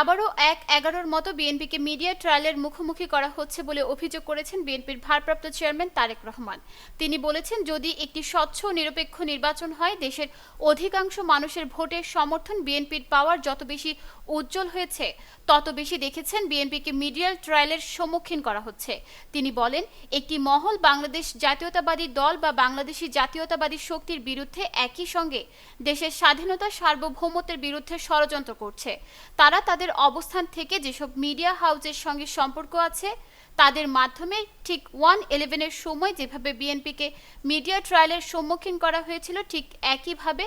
আবারও এক এগারোর মতো বিএনপিকে মিডিয়া ট্রায়ালের মুখোমুখি করা হচ্ছে বলে অভিযোগ করেছেন বিএনপির ভারপ্রাপ্ত চেয়ারম্যান তারেক রহমান। তিনি বলেছেন, যদি একটি স্বচ্ছ নিরপেক্ষ নির্বাচন হয়, দেশের অধিকাংশ মানুষের ভোটের সমর্থন বিএনপির পাওয়ার যত বেশি উজ্জ্বল হয়েছে, তত বেশি দেখেছেন বিএনপিকে মিডিয়াল ট্রায়ালের সম্মুখীন করা হচ্ছে। তিনি বলেন, একটি মহল বাংলাদেশ জাতীয়তাবাদী দল বা বাংলাদেশি জাতীয়তাবাদী শক্তির বিরুদ্ধে একই সঙ্গে দেশের স্বাধীনতা সার্বভৌমত্বের বিরুদ্ধে ষড়যন্ত্র করছে। তারা তাদের অবস্থান থেকে যেসব মিডিয়া হাউসের সঙ্গে সম্পর্ক আছে, তাদের মাধ্যমে ঠিক ওয়ান ইলেভেনের সময় যেভাবে বিএনপিকে মিডিয়া ট্রায়ালের সম্মুখীন করা হয়েছিল, ঠিক একইভাবে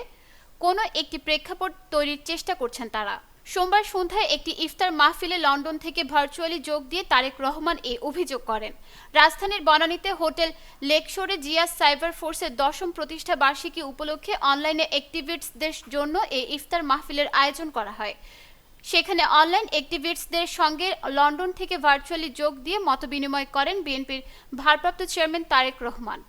কোনো একটি প্রেক্ষাপট তৈরির চেষ্টা করছেন তারা। সোমবার সন্ধ্যায় একটি ইফতার মাহফিলে লন্ডন থেকে ভার্চুয়ালি যোগ দিয়ে তারেক রহমান এ অভিযোগ করেন। রাজধানীর বনানীতে হোটেল লেকশোরে জিয়া সাইবার ফোর্সের দশম প্রতিষ্ঠা বার্ষিকী উপলক্ষে অনলাইনে অ্যাক্টিভিস্টদের জন্য এই ইফতার মাহফিলের আয়োজন করা হয়। সেখানে অনলাইন অ্যাক্টিভিস্টদের সঙ্গে লন্ডন থেকে ভার্চুয়ালি যোগ দিয়ে মতবিনিময় করেন বিএনপির ভারপ্রাপ্ত চেয়ারম্যান তারেক রহমান।